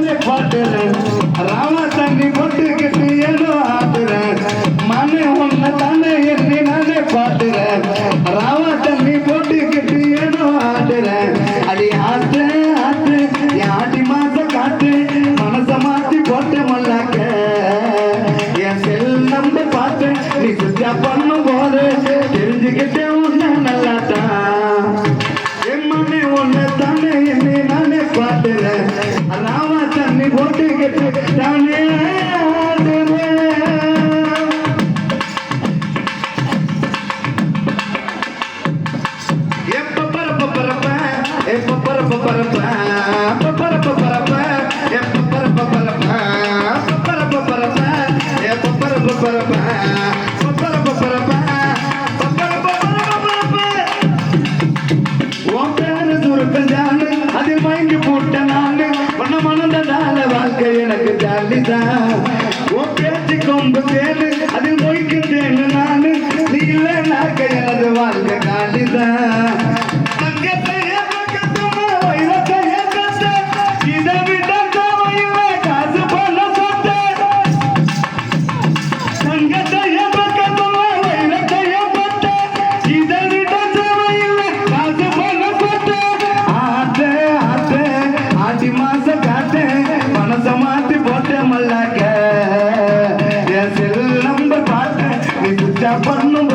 மண்ணு பாட்டுறேன். ராமா தண்ணி போட்டுக்கிட்டு ஏதோ ஆட்டுறேன் மண்ணு ஒன்ன தானே எண்ணி நானே பாட்டுறேன் ராமா தண்ணி போட்டுக்கிட்டு ஏதோ ஆட்டுறேன் அடி ஆட்டு ஆட்டு என் ஆட்டி மாத்த காட்டு மனசை மாத்தி போட்டு மல்லாக்க. என் செல் நம்ப எனக்கு ஜாலிதான் உன் பேச்சு கொம்பு தேடு அதில் மொய்க்கு தேடு நானு పండు